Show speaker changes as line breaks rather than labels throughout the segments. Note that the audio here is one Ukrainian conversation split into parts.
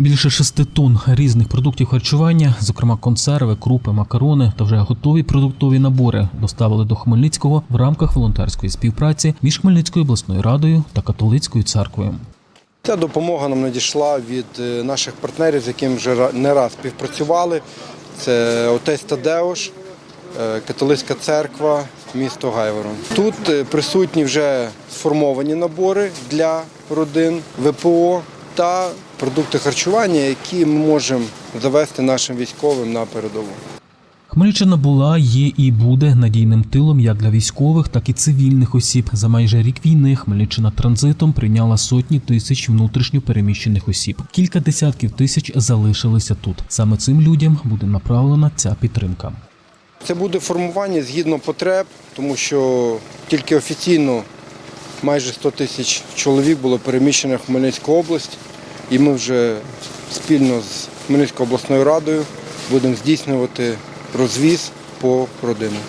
Більше шести тонн різних продуктів харчування, зокрема консерви, крупи, макарони та вже готові продуктові набори, доставили до Хмельницького в рамках волонтерської співпраці між Хмельницькою обласною радою та католицькою церквою.
Ця допомога нам надійшла від е, наших партнерів, з якими вже не раз співпрацювали. Це отець Тадеуш, е, католицька церква, місто Гайворон. Тут е, присутні вже сформовані набори для родин ВПО та продукти харчування, які ми можемо завести нашим військовим на передову.
Хмельниччина була, є і буде надійним тилом як для військових, так і цивільних осіб. За майже рік війни Хмельниччина транзитом прийняла сотні тисяч внутрішньо переміщених осіб. Кілька десятків тисяч залишилися тут. Саме цим людям буде направлена ця підтримка.
Це буде формування згідно потреб, тому що тільки офіційно майже 100 тисяч чоловік було переміщено в Хмельницьку область, і ми вже спільно з Хмельницькою обласною радою будемо здійснювати розвіз по родинам.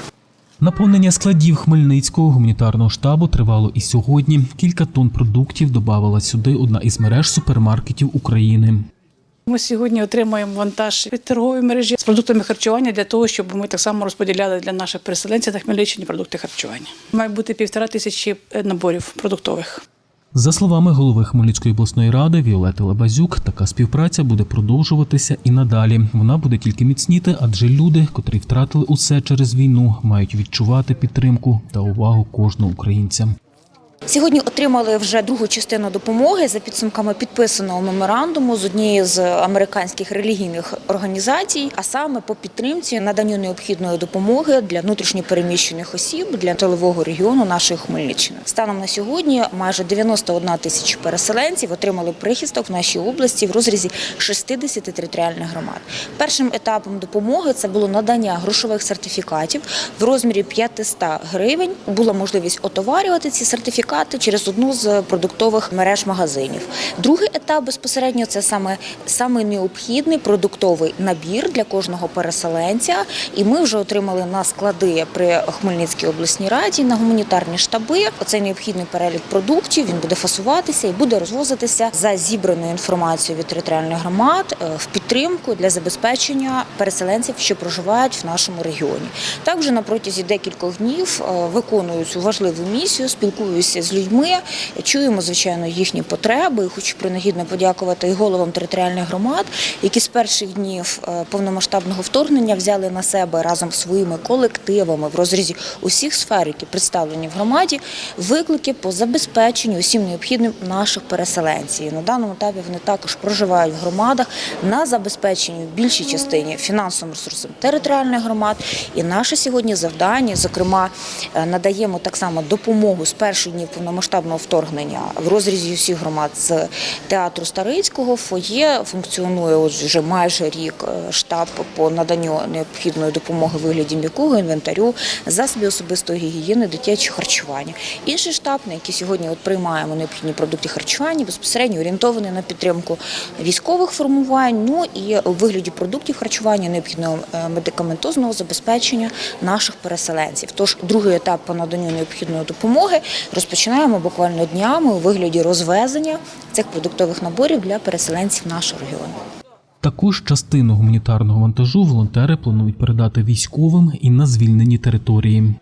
Наповнення складів Хмельницького гуманітарного штабу тривало і сьогодні. Кілька тонн продуктів додавала сюди одна із мереж супермаркетів України.
Ми сьогодні отримаємо вантаж від торгової мережі з продуктами харчування для того, щоб ми так само розподіляли для наших переселенців на Хмельниччині продукти харчування. Має бути півтора тисячі е, наборів продуктових.
За словами голови Хмельницької обласної ради Віолети Лабазюк, така співпраця буде продовжуватися і надалі. Вона буде тільки міцніти, адже люди, котрі втратили усе через війну, мають відчувати підтримку та увагу кожного українця.
Сьогодні отримали вже другу частину допомоги за підсумками підписаного меморандуму з однією з американських релігійних організацій, а саме по підтримці наданню необхідної допомоги для внутрішньопереміщених осіб для тилового регіону нашої Хмельниччини. Станом на сьогодні майже 91 тисяч переселенців отримали прихисток в нашій області в розрізі 60 територіальних громад. Першим етапом допомоги це було надання грошових сертифікатів в розмірі 500 гривень. Була можливість отоварювати ці сертифікати через одну з продуктових мереж магазинів. Другий етап безпосередньо це саме, саме необхідний продуктовий набір для кожного переселенця. І ми вже отримали на склади при Хмельницькій обласній раді на гуманітарні штаби. Оцей необхідний перелік продуктів він буде фасуватися і буде розвозитися за зібраною інформацією від територіальних громад е, в підтримку для забезпечення переселенців, що проживають в нашому регіоні. Так вже на протязі декількох днів е, виконую цю важливу місію, спілкуюся з людьми, чуємо звичайно їхні потреби. Хочу принагідно подякувати і головам територіальних громад, які з перших днів е, повномасштабного вторгнення взяли на себе разом з своїми колективами в розрізі усіх сфер, які представлені в громаді, виклики по забезпеченню усім необхідним наших переселенців. На даному етапі вони також проживають в громадах на забезпеченні в більшій частині фінансовим ресурсом територіальних громад. І наше сьогодні завдання, зокрема, е, надаємо так само допомогу з перших днів повномасштабного вторгнення в розрізі всіх громад з театру Старицького. Фоє функціонує вже майже рік е, штаб по наданню необхідної допомоги в вигляді м'якого інвентарю, засобів особистої гігієни, дитячого харчування. Інший штаб, на який сьогодні от приймаємо необхідні продукти харчування, безпосередньо орієнтований на підтримку військових формувань. Ну і у вигляді продуктів харчування необхідного е, медикаментозного забезпечення наших переселенців. Тож другий етап по наданню необхідної допомоги розпочинаємо буквально днями у вигляді розвезення цих продуктових наборів для переселенців нашого регіону.
Також частину гуманітарного вантажу волонтери планують передати військовим і на звільнені території.